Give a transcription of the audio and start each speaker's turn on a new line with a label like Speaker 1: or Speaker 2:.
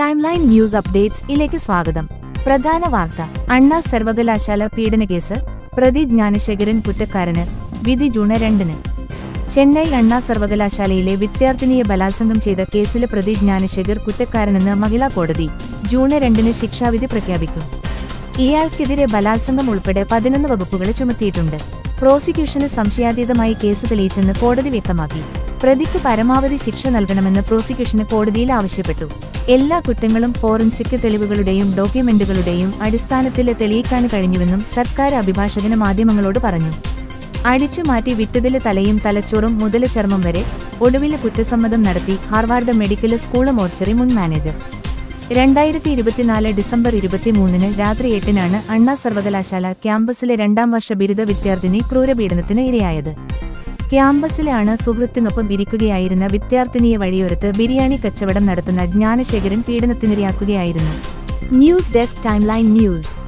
Speaker 1: Timeline news updates ഇലേക്ക് സ്വാഗതം. പ്രധാന വാർത്ത. അണ്ണാ സർവകലാശാല പീഡനക്കേസ് പ്രതി ജ്ഞാനശേഖരൻ കുറ്റക്കാരന്. വിധി ജൂൺ രണ്ടിന്. ചെന്നൈ അണ്ണാ സർവകലാശാലയിലെ വിദ്യാർത്ഥിനിയെ ബലാത്സംഗം ചെയ്ത കേസിലെ പ്രതി ജ്ഞാനശേഖർ കുറ്റക്കാരനെന്ന് മഹിളാ കോടതി ജൂൺ രണ്ടിന് ശിക്ഷാവിധി പ്രഖ്യാപിക്കും. ഇയാൾക്കെതിരെ ബലാത്സംഗം ഉൾപ്പെടെ പതിനൊന്ന് വകുപ്പുകൾ ചുമത്തിയിട്ടുണ്ട്. പ്രോസിക്യൂഷന് സംശയാതീതമായി കേസ് തെളിയിച്ചെന്ന് കോടതി വ്യക്തമാക്കി. പ്രതിക്ക് പരമാവധി ശിക്ഷ നൽകണമെന്ന് പ്രോസിക്യൂഷന് കോടതിയിൽ ആവശ്യപ്പെട്ടു. എല്ലാ കുറ്റങ്ങളും ഫോറൻസിക് തെളിവുകളുടെയും ഡോക്യുമെന്റുകളുടെയും അടിസ്ഥാനത്തിൽ തെളിയിക്കാൻ കഴിഞ്ഞുവെന്നും സർക്കാർ അഭിഭാഷകന് മാധ്യമങ്ങളോട് പറഞ്ഞു. അടിച്ചു മാറ്റി വിട്ടതിൽ തലയും തലച്ചോറും മുതല ചർമ്മം വരെ ഒടുവിൽ കുറ്റസമ്മതം നടത്തി ഹാർവാർഡ് മെഡിക്കൽ സ്കൂൾ മോർച്ചറി മുൻ മാനേജർ. രണ്ടായിരത്തി ഇരുപത്തിനാല് ഡിസംബർ ഇരുപത്തിമൂന്നിന് രാത്രി എട്ടിനാണ് അണ്ണാ സർവകലാശാല ക്യാമ്പസിലെ രണ്ടാം വർഷ ബിരുദ വിദ്യാർത്ഥിനി ക്രൂരപീഡനത്തിന് ഇരയായത്. ക്യാമ്പസിലാണ് സുഹൃത്തിനൊപ്പം ഇരിക്കുകയായിരുന്ന വിദ്യാർത്ഥിനിയെ വഴിയോരത്ത് ബിരിയാണി കച്ചവടം നടത്തുന്ന Gnanasekaran പീഡനത്തിനിരയാക്കുകയായിരുന്നു. News desk timeline news.